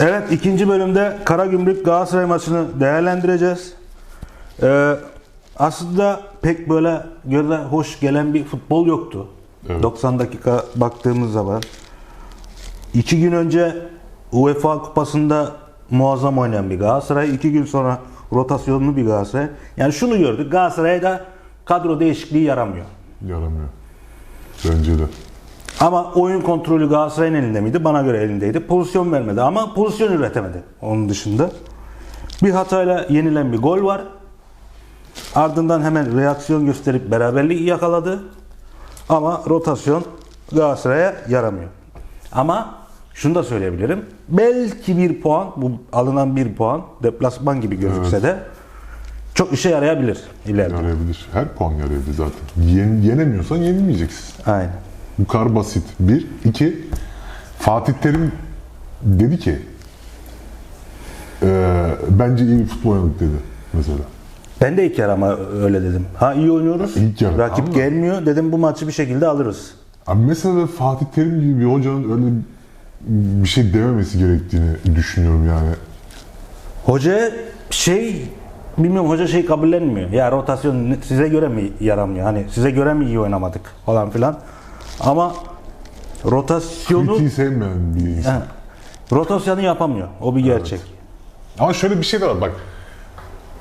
Evet ikinci bölümde Karagümrük Galatasaray maçını değerlendireceğiz. Ee, aslında pek böyle göze hoş gelen bir futbol yoktu. Evet. 90 dakika baktığımız zaman. İki gün önce UEFA Kupası'nda muazzam oynayan bir Galatasaray. iki gün sonra rotasyonlu bir Galatasaray. Yani şunu gördük. Galatasaray'da kadro değişikliği yaramıyor. Yaramıyor. Bence de. Ama oyun kontrolü Galatasaray'ın elinde miydi? Bana göre elindeydi. Pozisyon vermedi ama pozisyon üretemedi onun dışında. Bir hatayla yenilen bir gol var. Ardından hemen reaksiyon gösterip beraberliği yakaladı. Ama rotasyon Galatasaray'a yaramıyor. Ama şunu da söyleyebilirim. Belki bir puan, bu alınan bir puan deplasman gibi gözükse de çok işe yarayabilir ileride. Yarayabilir. Her puan yarayabilir zaten. Yen, yenemiyorsan yenilmeyeceksin. Aynen. Bu kadar basit. Bir. iki Fatih Terim dedi ki eee, bence iyi bir futbol oynadık dedi mesela. Ben de ilk yarı ama öyle dedim. Ha iyi oynuyoruz. İlk yarı, Rakip ama- gelmiyor. Dedim bu maçı bir şekilde alırız. Abi mesela Fatih Terim gibi bir hocanın öyle bir şey dememesi gerektiğini düşünüyorum yani. Hoca şey bilmiyorum hoca şey kabullenmiyor. Ya rotasyon size göre mi yaramıyor? Hani size göre mi iyi oynamadık falan filan. Ama rotasyonu Kritiği sevmeyen bir insan. He. rotasyonu yapamıyor. O bir gerçek. Ama şöyle bir şey de var bak.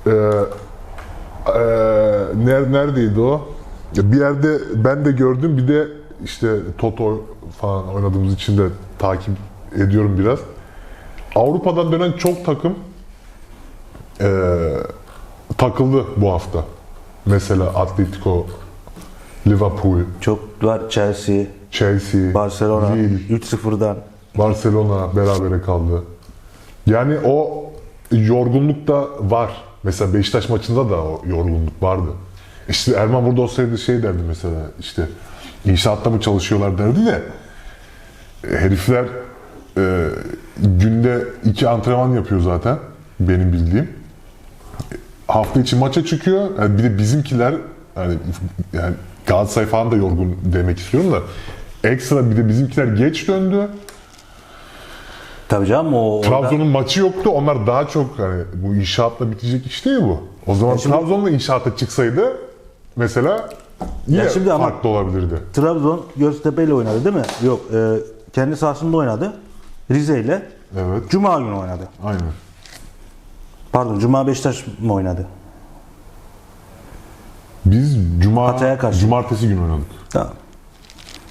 Ee, ner- neredeydi o? Bir yerde ben de gördüm bir de işte Toto falan oynadığımız için de takip ediyorum biraz. Avrupa'dan dönen çok takım ee, takıldı bu hafta. Mesela Atletico, Liverpool, Çok var Chelsea, Chelsea, Barcelona Lille, 3-0'dan. Barcelona berabere kaldı. Yani o yorgunluk da var. Mesela Beşiktaş maçında da o yorgunluk vardı. İşte Erman burada olsaydı şey derdi mesela işte inşaatta mı çalışıyorlar derdi de herifler e, günde iki antrenman yapıyor zaten benim bildiğim. Hafta içi maça çıkıyor. Yani bir de bizimkiler yani, yani Galatasaray falan da yorgun demek istiyorum da ekstra bir de bizimkiler geç döndü. Tabii canım o orada- Trabzon'un maçı yoktu. Onlar daha çok hani bu inşaatla bitecek iş değil bu. O zaman şimdi- Trabzon'da inşaata çıksaydı mesela yine Ya şimdi ama- farklı olabilirdi. Trabzon Göztepe ile oynadı değil mi? Yok, e, kendi sahasında oynadı. Rize ile Evet. Cuma günü oynadı. Aynen. Pardon, Cuma Beşiktaş mı oynadı? Biz cuma Hatay'a karşı. cumartesi günü oynadık. Tamam.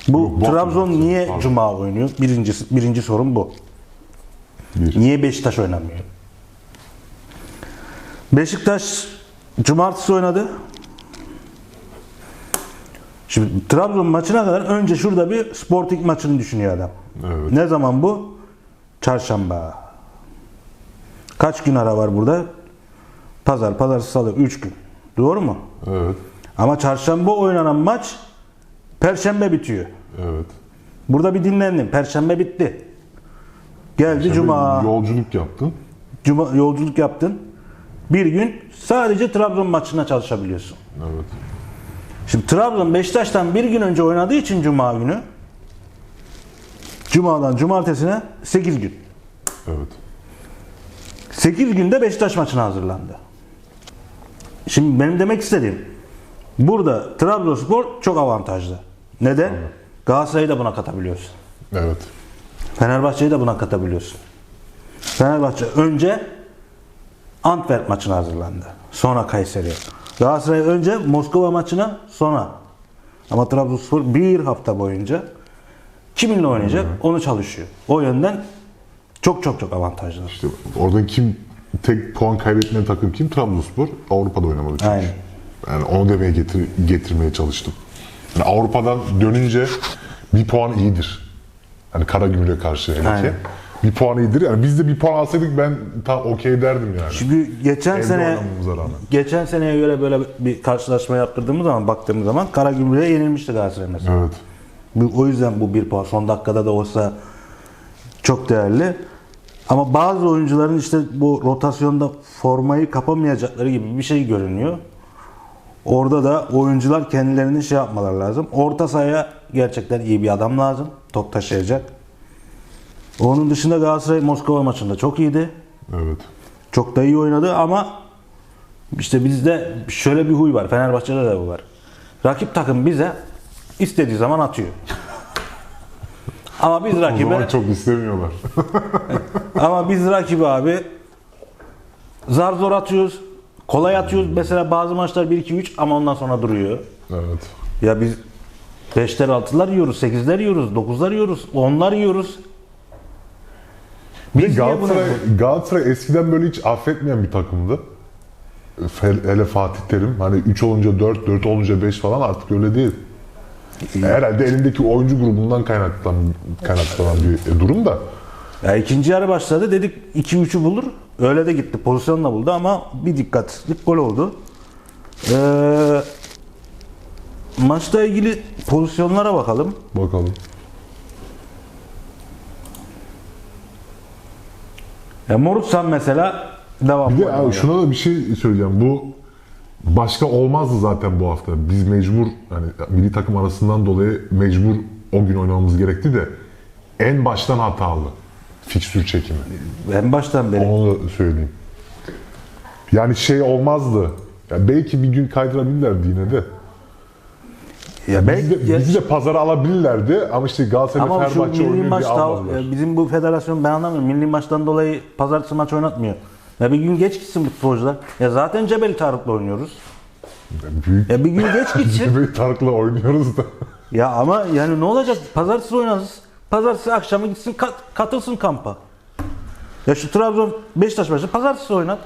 Bu Yok, bu Trabzon niye Pardon. Cuma oynuyor? Birinci, birinci sorun bu. Bir. Niye Beşiktaş oynamıyor? Beşiktaş Cumartesi oynadı. Şimdi Trabzon maçına kadar önce şurada bir Sporting maçını düşünüyor adam. Evet. Ne zaman bu? Çarşamba. Kaç gün ara var burada? Pazar, pazartesi, salı 3 gün. Doğru mu? Evet. Ama çarşamba oynanan maç perşembe bitiyor. Evet. Burada bir dinlendim. Perşembe bitti. Geldi cuma. Yolculuk yaptın. Cuma yolculuk yaptın. Bir gün sadece Trabzon maçına çalışabiliyorsun. Evet. Şimdi Trabzon Beşiktaş'tan bir gün önce oynadığı için cuma günü Cuma'dan cumartesine 8 gün. Evet. 8 günde Beşiktaş maçına hazırlandı. Şimdi benim demek istediğim burada Trabzonspor çok avantajlı. Neden? Galatasaray'ı da buna katabiliyorsun. Evet. Fenerbahçe'yi de buna katabiliyorsun. Fenerbahçe önce Antwerp maçına hazırlandı. Sonra Kayseri. Galatasaray önce Moskova maçına sonra. Ama Trabzonspor bir hafta boyunca kiminle oynayacak onu çalışıyor. O yönden çok çok çok avantajlı. İşte orada kim tek puan kaybetmeyen takım kim? Trabzonspor. Avrupa'da oynamadı çünkü. Aynen. Yani onu demeye getir, getirmeye çalıştım. Yani Avrupa'dan dönünce bir puan iyidir. Hani Karagümrük'e karşı hele ki. Bir puan iyidir. Yani biz de bir puan alsaydık ben tam okey derdim yani. Çünkü geçen Evde sene geçen seneye göre böyle bir karşılaşma yaptırdığımız zaman baktığımız zaman Karagümrük'e yenilmişti Galatasaray mesela. Evet. Bu- O yüzden bu bir puan son dakikada da olsa çok değerli. Ama bazı oyuncuların işte bu rotasyonda formayı kapamayacakları gibi bir şey görünüyor. Orada da oyuncular kendilerini şey yapmaları lazım. Orta sahaya gerçekten iyi bir adam lazım. Top taşıyacak. Onun dışında Galatasaray Moskova maçında çok iyiydi. Evet. Çok da iyi oynadı ama işte bizde şöyle bir huy var. Fenerbahçe'de de bu var. Rakip takım bize istediği zaman atıyor. Ama biz O rakibe zaman çok istemiyorlar. ama biz rakibi abi zar zor atıyoruz. Kolay atıyoruz. Mesela bazı maçlar 1-2-3 ama ondan sonra duruyor. evet. Ya biz 5'ler 6'lar yiyoruz, 8'ler yiyoruz, 9'lar yiyoruz, 10'lar yiyoruz. Biz Galatasaray, Galatasaray eskiden böyle hiç affetmeyen bir takımdı. Hele Fatih Terim hani 3 olunca 4, 4 olunca 5 falan artık öyle değil. Herhalde elindeki oyuncu grubundan kaynaklanan, kaynaklanan bir durum da. Ya ikinci yarı başladı dedik 2-3'ü bulur. Öyle de gitti. Pozisyonla buldu ama bir dikkatsizlik gol oldu. Ee, maçla ilgili pozisyonlara bakalım. Bakalım. Ya Morutsan mesela devam. Bir de abi şuna da bir şey söyleyeceğim. Bu başka olmazdı zaten bu hafta. Biz mecbur hani milli takım arasından dolayı mecbur o gün oynamamız gerekti de en baştan hatalı fikstür çekimi. En baştan beri. Onu da söyleyeyim. Yani şey olmazdı. Ya belki bir gün kaydırabilirlerdi yine de. Ya Bizi de, ya- bizi de pazara alabilirlerdi ama işte Galatasaray ama Fenerbahçe oynuyor maç diye almadılar. ya bizim bu federasyon ben anlamıyorum. Milli maçtan dolayı pazartesi maç oynatmıyor. Ya bir gün geç gitsin bu futbolcular. Ya zaten Cebeli Tarık'la oynuyoruz. Büyük Ya bir gün geç gitsin. bir Tarık'la oynuyoruz da. Ya ama yani ne olacak? Pazartesi oynarız. Pazartesi akşamı gitsin kat- katılsın kampa. Ya şu Trabzon Beşiktaş maçı pazartesi oynat.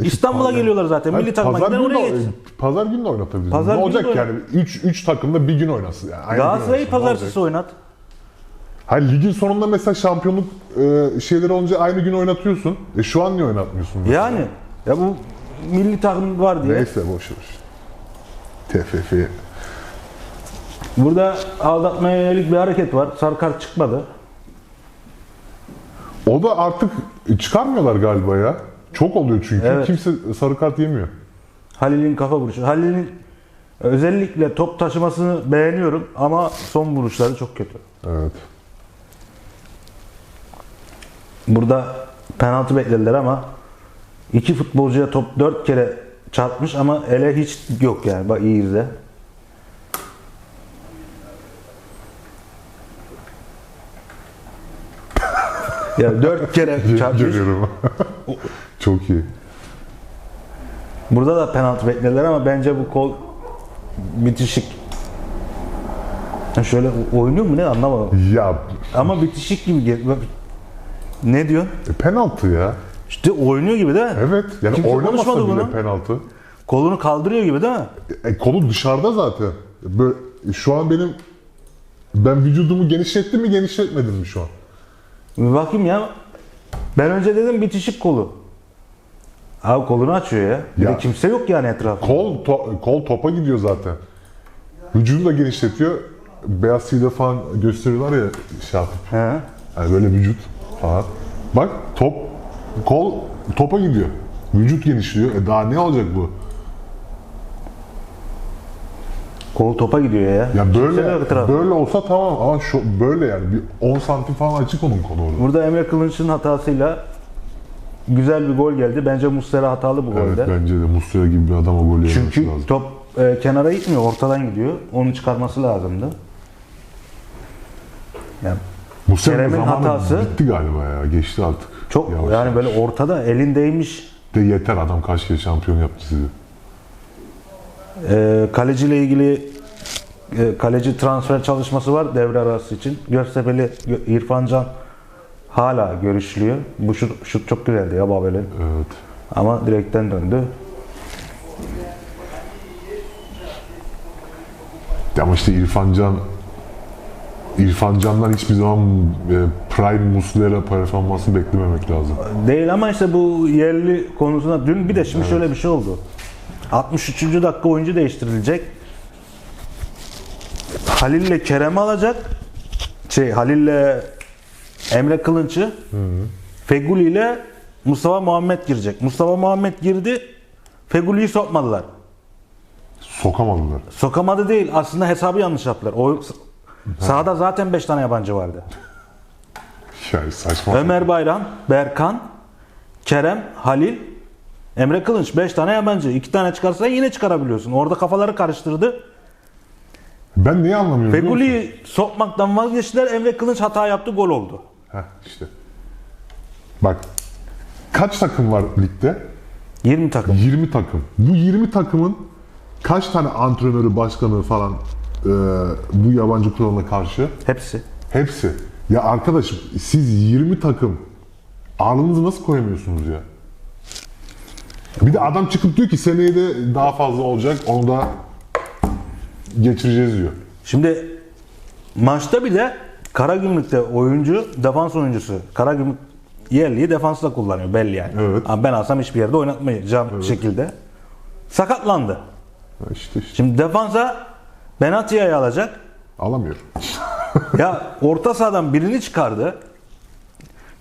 İstanbul'a pazar- geliyorlar zaten. Hayır, Milli takıma günü oraya de- geçsin. Pazar günü de oynatabiliriz. Pazar ne olacak de yani? 3 3 takımda bir gün oynasın yani. Aynı Galatasaray'ı pazartesi oynat. Hayır ligin sonunda mesela şampiyonluk e, şeyleri olunca aynı gün oynatıyorsun. E şu an niye oynatmıyorsun? mesela? Yani ya bu milli takım var diye. Neyse boş ver. TFF. Burada aldatmaya yönelik bir hareket var. Sarı kart çıkmadı. O da artık çıkarmıyorlar galiba ya. Çok oluyor çünkü. Evet. Kimse sarı kart yemiyor. Halil'in kafa vuruşu. Halil'in özellikle top taşımasını beğeniyorum ama son vuruşları çok kötü. Evet. Burada penaltı beklediler ama iki futbolcuya top dört kere çarpmış ama ele hiç yok yani. Bak iyi izle. ya dört kere çarpmış. Çok iyi. Burada da penaltı beklediler ama bence bu kol bitişik. Ya Şöyle oynuyor mu ne anlamadım. Ya Ama bitişik gibi Ne diyorsun? e, penaltı ya. İşte oynuyor gibi değil mi? Evet. Yani Kimse oynamasa bile bunu. penaltı. Kolunu kaldırıyor gibi değil mi? E, kolu dışarıda zaten. Böyle, şu an benim ben vücudumu genişlettim mi genişletmedim mi şu an? Bir bakayım ya. Ben önce dedim bitişik kolu. Abi kolunu açıyor ya. Bir Ya. de kimse yok yani etrafında. Kol to- kol topa gidiyor zaten. Vücudu da genişletiyor. Beyaz TV'de falan gösteriyorlar ya şey yapıp. He. Yani böyle vücut falan. Bak top kol topa gidiyor. Vücut genişliyor. E daha ne olacak bu? Kol topa gidiyor ya. Ya böyle böyle olsa tamam ama şu böyle yani bir 10 santim falan açık onun kolu orada. Burada Emre Kılınç'ın hatasıyla güzel bir gol geldi. Bence Muslera hatalı bu Evet golde. bence de Muslera gibi bir adam o golü Çünkü lazım. top e, kenara gitmiyor, ortadan gidiyor. Onu çıkarması lazımdı. Yani Muslera'nın Kerem'in zamanı hatası- bitti galiba ya. Geçti artık. çok Yavaş yani yavaş. böyle ortada elindeymiş. De yeter adam kaç kere şampiyon yaptı sizi. E, kaleciyle ilgili e, kaleci transfer çalışması var devre arası için. Göztepe'li Gö- İrfan Can hala görüşülüyor. Bu şut, şut çok güzeldi ya Babel'in. Evet. Ama direkten döndü. Ama işte İrfan Can İrfan Can'dan hiçbir zaman e, Prime Muslera performansı beklememek lazım. Değil ama işte bu yerli konusunda dün bir de şimdi şöyle bir şey oldu. 63. dakika oyuncu değiştirilecek. Halil'le Kerem'i alacak. Şey Halil'le Emre Kılınç'ı. Feguli ile Mustafa Muhammed girecek. Mustafa Muhammed girdi. Feguli'yi sokmadılar. Sokamadılar. Sokamadı değil. Aslında hesabı yanlış yaptılar. O sahada zaten 5 tane yabancı vardı. Yani saçma. Ömer Bayram, Berkan, Kerem, Halil, Emre Kılınç. 5 tane yabancı. 2 tane çıkarsa yine çıkarabiliyorsun. Orada kafaları karıştırdı. Ben neyi anlamıyorum? Feguli'yi sokmaktan vazgeçtiler. Emre Kılınç hata yaptı. Gol oldu. Heh, işte. Bak kaç takım var ligde? 20 takım. 20 takım. Bu 20 takımın kaç tane antrenörü, başkanı falan e, bu yabancı kuralına karşı? Hepsi. Hepsi. Ya arkadaşım siz 20 takım ağırlığınızı nasıl koyamıyorsunuz ya? Bir de adam çıkıp diyor ki seneye de daha fazla olacak onu da geçireceğiz diyor. Şimdi maçta bir de Karagümrük'te oyuncu, defans oyuncusu. Karagümrük yerliyi defansta kullanıyor belli yani. Evet. Ama ben alsam hiçbir yerde oynatmayacağım şekilde. Sakatlandı. İşte, işte Şimdi defansa Benatia'yı alacak. alamıyor. Ya orta sahadan birini çıkardı.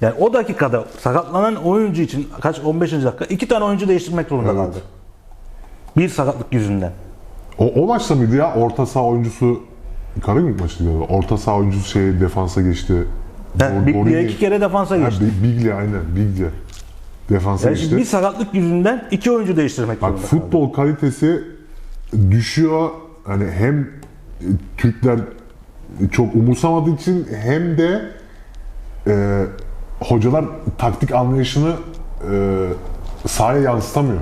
Yani o dakikada sakatlanan oyuncu için kaç 15. dakika iki tane oyuncu değiştirmek zorunda Evet. kaldı. Bir sakatlık yüzünden. O, o maçta mıydı ya? Orta saha oyuncusu Karagümrük maçıydı galiba. Orta saha oyuncusu şey defansa geçti. Yani Biglia iki kere defansa geçti. Bi- Biglia aynen Biglia. Defansa Yani geçti. bir sakatlık yüzünden iki oyuncu değiştirmek Bak zorunda kaldı. futbol kalitesi düşüyor. Hani hem e, Türkler çok umursamadığı için hem de e, hocalar taktik anlayışını e, sahaya yansıtamıyor.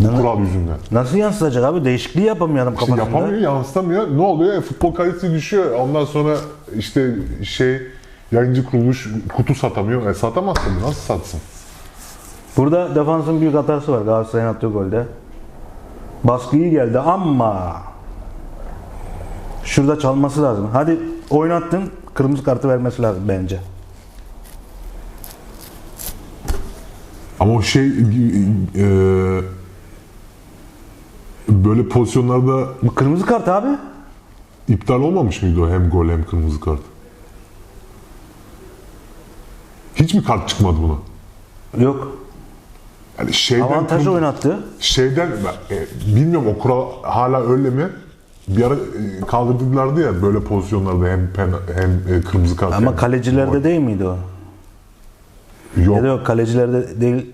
Bu kural yüzünden. Nasıl yansıtacak abi? Değişikliği yapamıyor adam İşte kafasında. yapamıyor, yansıtamıyor. Ne oluyor? E, futbol kalitesi düşüyor. Ondan sonra işte şey yayıncı kuruluş kutu satamıyor. E satamazsın. Nasıl satsın? Burada defansın büyük hatası var Galatasaray'ın attığı golde. Baskı iyi geldi ama şurada çalması lazım. Hadi oynattın kırmızı kartı vermesi lazım bence. Ama o şey e, böyle pozisyonlarda Bu kırmızı kart abi. iptal olmamış mıydı o hem gol hem kırmızı kart? Hiç mi kart çıkmadı buna? Yok. Yani şeyden Avantajı oynattı. Şeyden e, bilmiyorum o kural hala öyle mi? Bir ara e, kaldırdılardı ya böyle pozisyonlarda hem pen, hem e, kırmızı kart. Ama hem kalecilerde gol. değil miydi o? Yok. Ya da yok kalecilerde değil.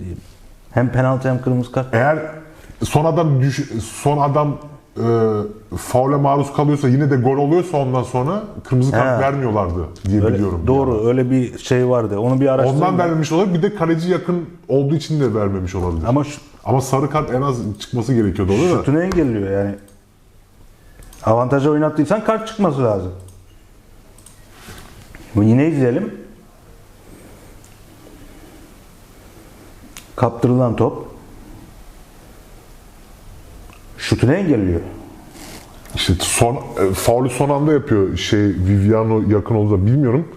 Hem penaltı hem kırmızı kart. Eğer son adam düş, son adam e, faule maruz kalıyorsa yine de gol oluyorsa ondan sonra kırmızı kart He. vermiyorlardı diye Öyle- biliyorum. doğru öyle bir şey vardı. Onu bir araştırın. Ondan vermemiş olabilir. Bir de kaleci yakın olduğu için de vermemiş olabilir. Ama, Ama şu, sarı kart en az çıkması gerekiyordu orada da. şutunu engelliyor yani. Avantajı oynattıysan kart çıkması lazım. Bu yine izleyelim. Kaptırılan top. Şutunu engelliyor. İşte son e, faulü son anda yapıyor şey Viviano yakın olduğunda bilmiyorum.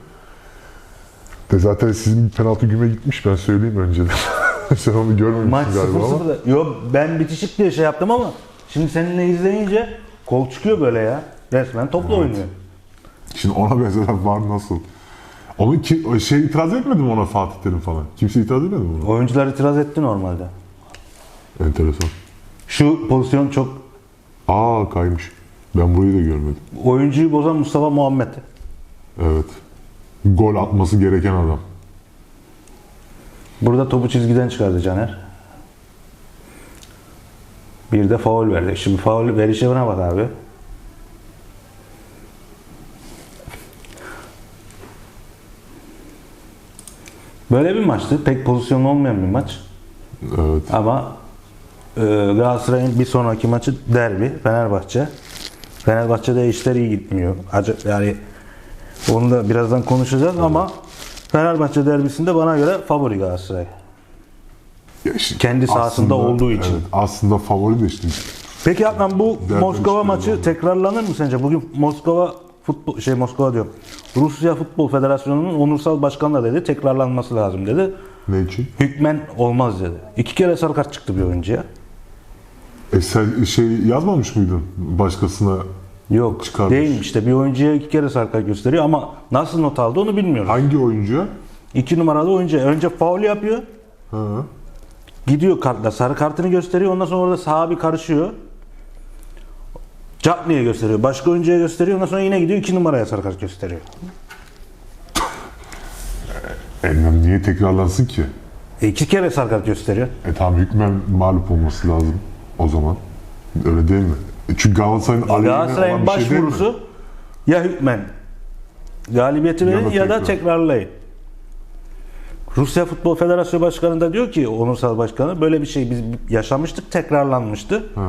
De zaten sizin penaltı güme gitmiş ben söyleyeyim önceden. Sen onu görmemişsin Maç galiba ama. 0-0'da. Yo ben bitişik diye şey yaptım ama şimdi seninle izleyince kol çıkıyor böyle ya. Resmen topla oynuyor. Şimdi ona benzer var nasıl? Onu ki, şey itiraz etmedi mi ona Fatih Terim falan? Kimse itiraz etmedi mi ona? Oyuncular itiraz etti normalde. Enteresan. Şu pozisyon çok Aa kaymış. Ben burayı da görmedim. oyuncuyu bozan Mustafa Muhammed. Evet. Gol atması gereken adam. Burada topu çizgiden çıkardı Caner. Bir de faul verdi. Şimdi faul verişine bak abi. Böyle bir maçtı. Pek pozisyonlu olmayan bir maç. Evet. Ama e, Galatasaray'ın bir sonraki maçı derbi Fenerbahçe. Fenerbahçe'de işler iyi gitmiyor. Acı, yani onu da birazdan konuşacağız ama Fenerbahçe derbisinde bana göre favori Galatasaray. Ya işte Kendi sahasında olduğu için. Evet, aslında favori de işte. Peki Adnan bu Derden Moskova çıkıyor maçı vallahi. tekrarlanır mı sence? Bugün Moskova futbol şey Moskova diyorum. Rusya Futbol Federasyonu'nun onursal başkanı da dedi tekrarlanması lazım dedi. Ne için? Hükmen olmaz dedi. İki kere sarı kart çıktı bir oyuncuya. E sen şey yazmamış mıydın başkasına? Yok Çıkarmış. değil işte bir oyuncuya iki kere sarı kart gösteriyor ama nasıl not aldı onu bilmiyoruz. Hangi oyuncuya? İki numaralı oyuncu önce faul yapıyor. Ha. Gidiyor kartla sarı kartını gösteriyor. Ondan sonra orada saha bir karışıyor. Cagney'e gösteriyor. Başka oyuncuya gösteriyor. Ondan sonra yine gidiyor iki numaraya sarı kart gösteriyor. Elmem niye tekrarlansın ki? E, iki kere sarı kart gösteriyor. E tamam hükmen mağlup olması lazım o zaman. Öyle değil mi? E çünkü Galatasaray'ın aleyhine Galatasaray'ın olan bir şey değil mi? başvurusu ya hükmen galibiyeti Ya verin da ya da tekrar. tekrarlayın. Rusya Futbol Federasyonu Başkanı da diyor ki Onursal Başkanı böyle bir şey biz yaşamıştık tekrarlanmıştı. Ha.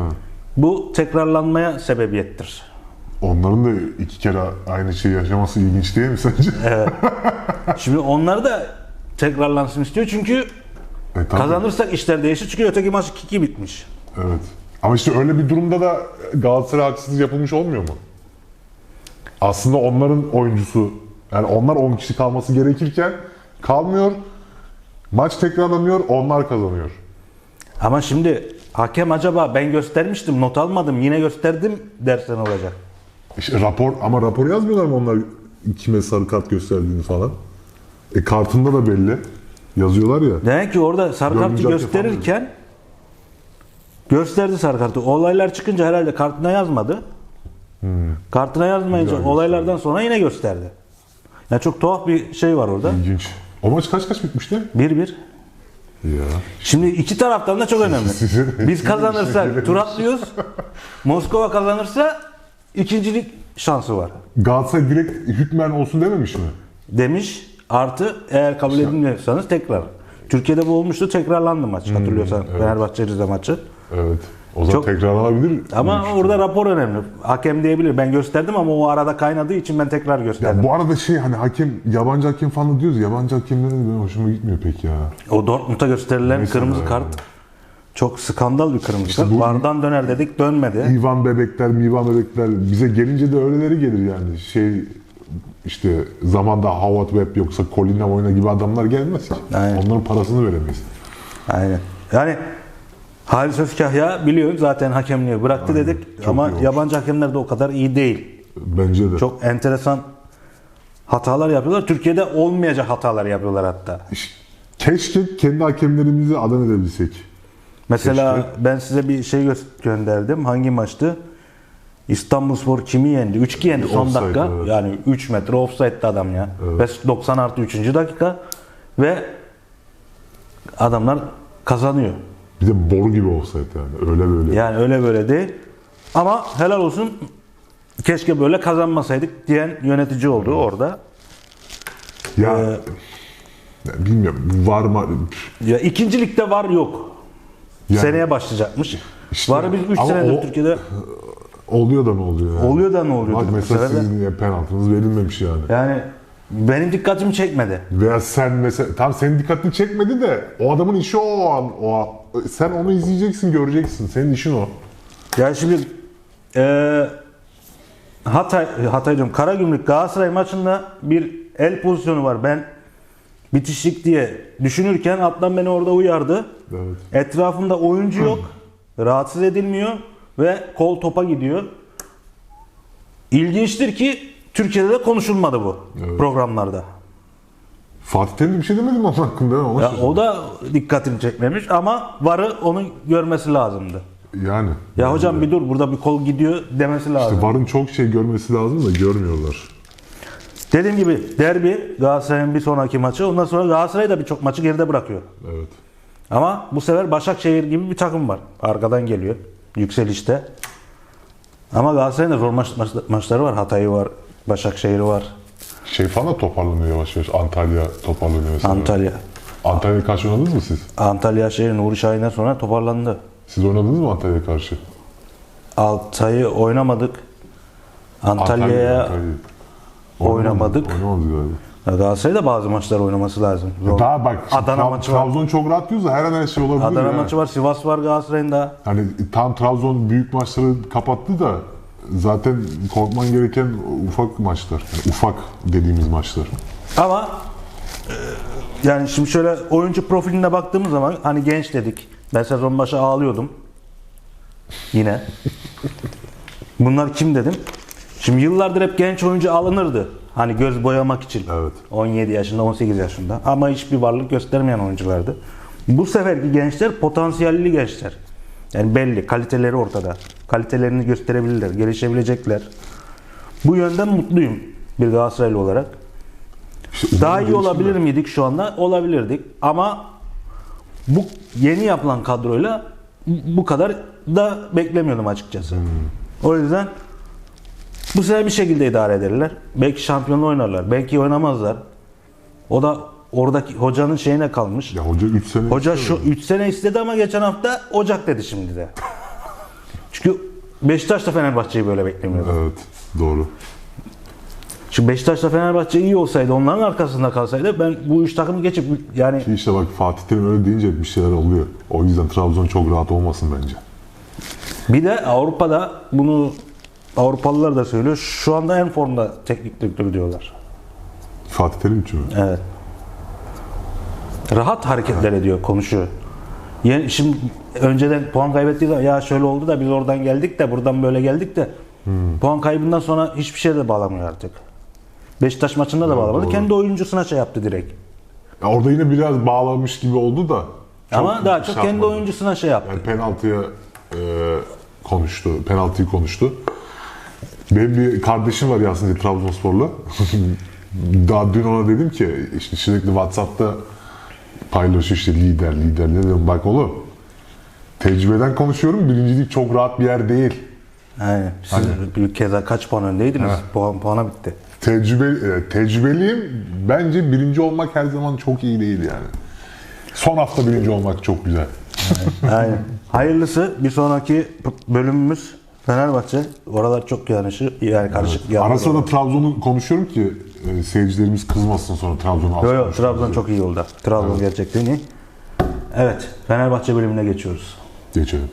Bu tekrarlanmaya sebebiyettir. Onların da iki kere aynı şeyi yaşaması ilginç değil mi sence? Şimdi onlar da tekrarlansın istiyor çünkü E, tabii. kazanırsak işler değişir çünkü öteki maç 2-2 bitmiş. Evet. Ama işte öyle bir durumda da Galatasaray haksızlık yapılmış olmuyor mu? Aslında onların oyuncusu, yani onlar 10 kişi kalması gerekirken kalmıyor. Maç tekrarlanıyor, onlar kazanıyor. Ama şimdi hakem acaba ben göstermiştim not almadım yine gösterdim dersen olacak. İşte rapor ama rapor yazmıyorlar mı onlar kime sarı kart gösterdiğini falan? E kartında da belli. Yazıyorlar ya. Demek ki orada sarı kartı gösterirken gösterdi sarı kartı. Olaylar çıkınca herhalde kartına yazmadı. Kartına yazmayınca Güzel olaylardan sonra yine gösterdi. Yani çok tuhaf bir şey var orada. İlginç. O maç kaç kaç bitmişti? 1-1. Ya. Şimdi iki taraftan da çok önemli. Biz kazanırsak tur atlıyoruz. Moskova kazanırsa ikincilik şansı var. Galatasaray direkt hükmen olsun dememiş mi? Demiş. Artı eğer kabul edilmiyorsanız tekrar. Türkiye'de bu olmuştu tekrarlandı maç hatırlıyorsan Fenerbahçe Rize maçı. Evet. O zaman Çok- tekrarlanabilir. Ama orada rapor önemli. Hakem diyebilir ben gösterdim ama o arada kaynadığı için ben tekrar gösterdim. Bu arada şey hani hakem, yabancı hakem falan diyoruz. ya, Yabancı hakemlerin de benim hoşuma gitmiyor pek ya. O Dortmund'a gösterilen Mesela kırmızı yani. kart çok skandal bir kırmızı kart. bu- Vardan döner dedik dönmedi. İvan bebekler, Mivan bebekler bize gelince de öyleleri gelir yani. Şey işte zamanda Howard Webb yoksa Colin Oyna gibi adamlar gelmez ki. Aynen. Onların parasını veremeyiz. Aynen. Yani Halis Özkahya biliyor zaten hakemliği bıraktı dedik Çok ama iyi yabancı hakemler de o kadar iyi değil. Bence de. Çok enteresan hatalar yapıyorlar. Türkiye'de olmayacak hatalar yapıyorlar hatta. Keşke kendi hakemlerimizi adam edebilsek. Mesela ben size bir şey gö- gönderdim. Hangi maçtı? İstanbulspor kimi yendi? 3-2 yendi son Offside, dakika. evet. Yani 3 metre offside'di adam ya. Ve 90 artı 3. dakika. Ve adamlar kazanıyor. Bir de boru gibi olsaydı yani. Öyle böyle. Yani öyle böyle değil. Ama helal olsun keşke böyle kazanmasaydık diyen yönetici oldu orada. Ya, Ee, ya bilmiyorum. Var mı? Ya ikincilikte var yok. Yani- Seneye başlayacakmış. İşte- Varı biz 3 ama senedir o- Türkiye'de Oluyor da ne oluyor yani? oluyor da ne oluyor? Bak Bu mesela sefer de- sizin ya penaltınız verilmemiş yani. Yani benim dikkatimi çekmedi. Veya sen mesela tam senin dikkatini çekmedi de o adamın işi o an o an. Sen onu izleyeceksin, göreceksin. Senin işin o. Yani şimdi eee Hatay, Hatay diyorum Karagümrük Galatasaray maçında bir el pozisyonu var. Ben bitişik diye düşünürken Atlan beni orada uyardı. Evet. Etrafımda oyuncu yok. rahatsız edilmiyor ve kol topa gidiyor. İlginçtir ki Türkiye'de de konuşulmadı bu programlarda. Fatih Terim de bir şey demedi mi onun hakkında? Ona Ya o da dikkatini çekmemiş ama varı onu görmesi lazımdı. Yani. Ya hocam bir dur burada bir kol gidiyor demesi lazım. İşte VAR'ın çok şey görmesi lazım da görmüyorlar. Dediğim gibi derbi Galatasaray'ın bir sonraki maçı. Ondan sonra Galatasaray da birçok maçı geride bırakıyor. Evet. Ama bu sefer Başakşehir gibi bir takım var. Arkadan geliyor. Yükselişte. Ama Galatasaray'ın da zor maç, maç- maçları var. Hatay'ı var. Başakşehir'i var. Şey falan da toparlanıyor yavaş yavaş. Antalya toparlanıyor mesela. Antalya. Antalya'ya karşı oynadınız mı siz? Antalya şehri Nuri Şahin'den sonra toparlandı. Siz oynadınız mı Antalya'ya karşı? Altay'ı oynamadık. Antalya'ya Antalya. oynamadık. Oynamadık galiba. Galatasaray'da bazı maçlar oynaması lazım. Zor. Daha bak Adana Tra- maçı var. Trabzon çok rahat diyoruz da her an her şey olabilir. Adana ya. maçı var, Sivas var Galatasaray'ın da. Hani tam Trabzon büyük maçları kapattı da zaten korkman gereken ufak maçlar. Yani ufak dediğimiz maçlar. Ama e, yani şimdi şöyle oyuncu profiline baktığımız zaman hani genç dedik. Ben sezon başı ağlıyordum. Yine. Bunlar kim dedim? Şimdi yıllardır hep genç oyuncu alınırdı. Hani göz boyamak için. Evet. 17 yaşında, 18 yaşında. Ama hiçbir varlık göstermeyen oyunculardı. Bu seferki gençler potansiyelli gençler. Yani belli, kaliteleri ortada. Kalitelerini gösterebilirler, gelişebilecekler. Bu yönden mutluyum bir Galatasaraylı olarak. İşte Daha iyi olabilir miydik şu anda? Olabilirdik. Ama bu yeni yapılan kadroyla bu kadar da beklemiyordum açıkçası. O yüzden bu sene bir şekilde idare ederler. Belki şampiyonluğu oynarlar. Belki oynamazlar. O da oradaki hocanın şeyine kalmış. Ya hoca 3 sene Hoca şu istiyor. 3 sene istedi ama geçen hafta Ocak dedi şimdi de. Çünkü Beşiktaş da Fenerbahçe'yi böyle beklemiyordu. Evet doğru. Şimdi Beşiktaş'ta Fenerbahçe iyi olsaydı, onların arkasında kalsaydı ben bu üç takımı geçip yani Ki işte bak Fatih Terim öyle deyince bir şeyler oluyor. O yüzden Trabzon çok rahat olmasın bence. bir de Avrupa'da bunu Avrupalılar da söylüyor. Şu anda en formda teknik direktör diyorlar. Fatih Terim için mi? Evet. Rahat hareketler ediyor, konuşuyor. Yani şimdi önceden puan kaybettiği zaman ya şöyle oldu da biz oradan geldik de buradan böyle geldik de puan kaybından sonra hiçbir şey de bağlamıyor artık. Beşiktaş maçında da bağlamadı. doğru. Kendi oyuncusuna şey yaptı direkt. Ya orada yine biraz bağlamış gibi oldu da. Ama daha çok şey kendi yapmadı. oyuncusuna şey yaptı. Yani penaltıya e, konuştu, penaltıyı konuştu. Benim bir kardeşim var Yasin diye Trabzonsporlu. Daha dün ona dedim ki işte sürekli Whatsapp'ta paylaşıyor işte lider lider ne dedim bak oğlum tecrübeden konuşuyorum birincilik çok rahat bir yer değil. Aynen. Siz bir keza kaç puan öndeydiniz? Puan, puana bitti. Tecrübe, e, tecrübeliyim. Bence birinci olmak her zaman çok iyi değil yani. Son hafta birinci olmak çok güzel. Aynen. Hayırlısı bir sonraki bölümümüz Fenerbahçe. Oralar çok yanışı, yani karışık. yanlar Ara sıra Trabzon'u konuşuyorum ki e, seyircilerimiz kızmasın sonra Trabzon'u az Yo, yo, konuşuyoruz Trabzon çok iyi oldu. Trabzon gerçekten iyi. Evet, Fenerbahçe bölümüne geçiyoruz. Geçelim.